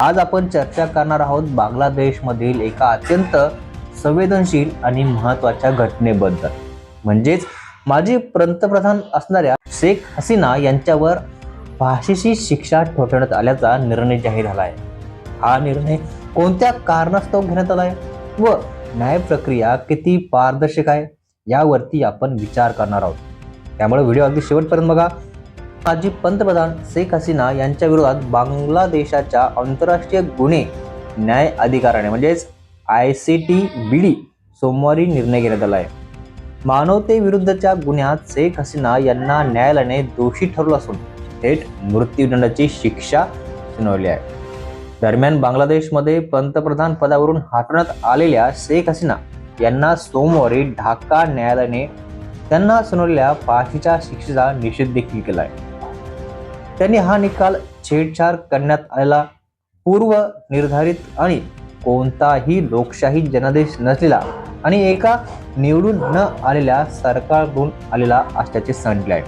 आज आपण चर्चा करणार आहोत बांगलादेशमधील एका अत्यंत संवेदनशील आणि महत्त्वाच्या घटनेबद्दल. म्हणजेच माजी पंतप्रधान असणाऱ्या शेख हसीना यांच्यावर फाशीची शिक्षा ठोठवण्यात आल्याचा निर्णय जाहीर झाला आहे हा निर्णय कोणत्या कारणास्तव घेण्यात आला आहे व न्याय प्रक्रिया किती पारदर्शक आहे यावरती आपण विचार करणार आहोत. त्यामुळे व्हिडिओ अगदी शेवटपर्यंत बघा. माजी पंतप्रधान शेख हसीना यांच्या विरोधात बांगलादेशाच्या आंतरराष्ट्रीय गुन्हे न्याय अधिकाराने म्हणजेच I C T B D सोमवारी निर्णय घेण्यात आला आहे. मानवतेविरुद्धच्या गुन्ह्यात शेख हसीना यांना न्यायालयाने दोषी ठरवलं असून थेट मृत्यूदंडाची शिक्षा सुनावली आहे. दरम्यान बांगलादेशमध्ये पंतप्रधान पदावरून हटवण्यात आलेल्या शेख हसीना यांना सोमवारी ढाका न्यायालयाने त्यांना सुनावलेल्या फाशीच्या शिक्षेचा निषेध देखील केला आहे. त्यांनी हा निकाल छेडछाड करण्यात आलेला पूर्व निर्धारित आणि कोणताही लोकशाही जनादेश नसलेला आणि एका निवडून न आलेल्या सरकारकडून आलेला असल्याचे सांगितले आहे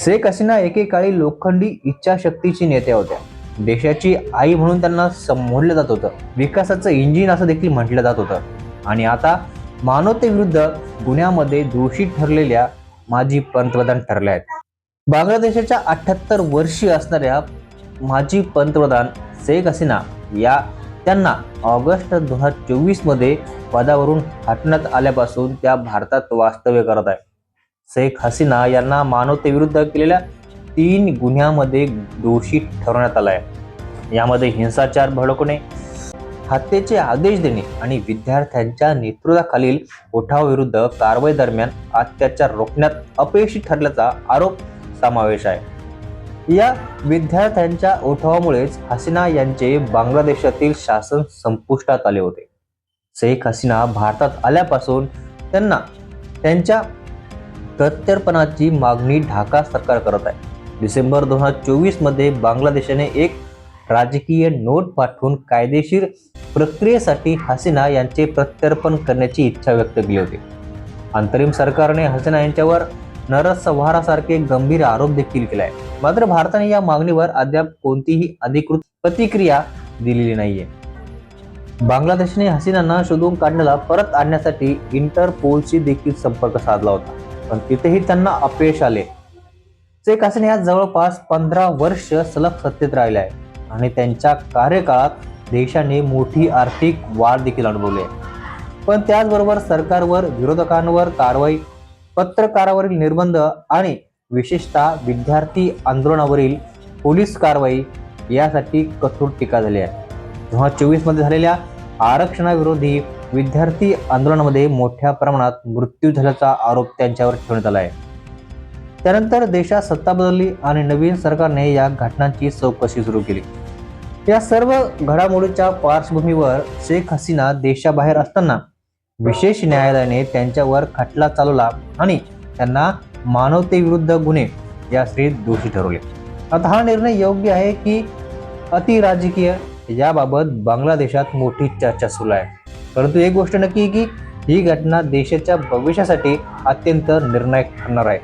शेख हसीना एकेकाळी लोखंडी इच्छाशक्तीची नेत्या होत्या. देशाची आई म्हणून त्यांना संबोधलं जात होतं. विकासाचं इंजिन असं देखील म्हटलं जात होतं. आणि आता मानवतेविरुद्ध गुन्ह्यामध्ये दोषी ठरलेल्या माजी पंतप्रधान ठरल्या आहेत. बांगलादेशाच्या अठ्याहत्तर वर्षीय असणाऱ्या माजी पंतप्रधान शेख हसीना या त्यांना ऑगस्ट दोन हजार चोवीसमध्ये पदावरून हटण्यात आल्यापासून त्या भारतात वास्तव्य करत आहे शेख हसीना यांना मानवतेविरुद्ध केलेल्या तीन गुन्ह्यामध्ये दोषी ठरवण्यात आला आहे. यामध्ये हिंसाचार भडकवणे हत्येचे आदेश देणे आणि विद्यार्थ्यांच्या नेतृत्वाखालील उठावाविरुद्ध कारवाई दरम्यान अत्याचार रोखण्यात अपयशी ठरल्याचा आरोप समावेश आहे. या विद्यार्थ्यांच्या उठावामुळेच हसीना यांचे बांगलादेशातील शासन संपुष्टात आले होते. शेख हसीना भारतात आल्यापासून त्यांना त्यांच्या प्रत्यर्पणाची मागणी ढाका सरकार करत आहे. डिसेंबर दोन हजार चोवीसमध्ये बांगलादेशाने एक राजकीय नोट पाठवून कायदेशीर प्रक्रियेसाठी हसीना यांचे प्रत्यर्पण करण्याची इच्छा व्यक्त केली होती. अंतरिम सरकारने हसीना यांच्यावर नरसंहारासारखे गंभीर आरोप देखील केलाय. मात्र भारताने या मागणीवर अद्याप कोणतीही अधिकृत प्रतिक्रिया दिलेली नाहीये. बांगलादेशने हसीनांना शोधून काढण्याला परत आणण्यासाठी इंटरपोलशी देखील संपर्क साधला होता पण तिथेही त्यांना अपयश आले. शेख हसीना या जवळपास पंधरा वर्ष सलग सत्तेत राहिले आहे आणि त्यांच्या कार्यकाळात देशाने मोठी आर्थिक वाढ देखील अनुभवली आहे. पण त्याचबरोबर सरकारवर विरोधकांवर कारवाई पत्रकारावरील निर्बंध आणि विशेषतः विद्यार्थी आंदोलनावरील पोलीस कारवाई यासाठी कठोर टीका झाली आहे. दोन हजार झालेल्या आरक्षणाविरोधी विद्यार्थी आंदोलनामध्ये मोठ्या प्रमाणात मृत्यू झाल्याचा आरोप त्यांच्यावर ठेवण्यात आला आहे. त्यानंतर देशात सत्ता बदलली आणि नवीन सरकारने या घटनांची चौकशी सुरू केली. या सर्व घडामोडीच्या पार्श्वभूमीवर शेख हसीना देशाबाहेर असताना विशेष न्यायालयाने त्यांच्यावर खटला चालवला आणि त्यांना मानवतेविरुद्ध गुन्हे या स्त्रीत दोषी ठरवले. आता हा निर्णय योग्य आहे की अति राजकीय? याबाबत बांगलादेशात मोठी चर्चा सुरू आहे. परंतु एक गोष्ट नक्की की ही घटना देशाच्या भविष्यासाठी अत्यंत निर्णायक ठरणार आहे.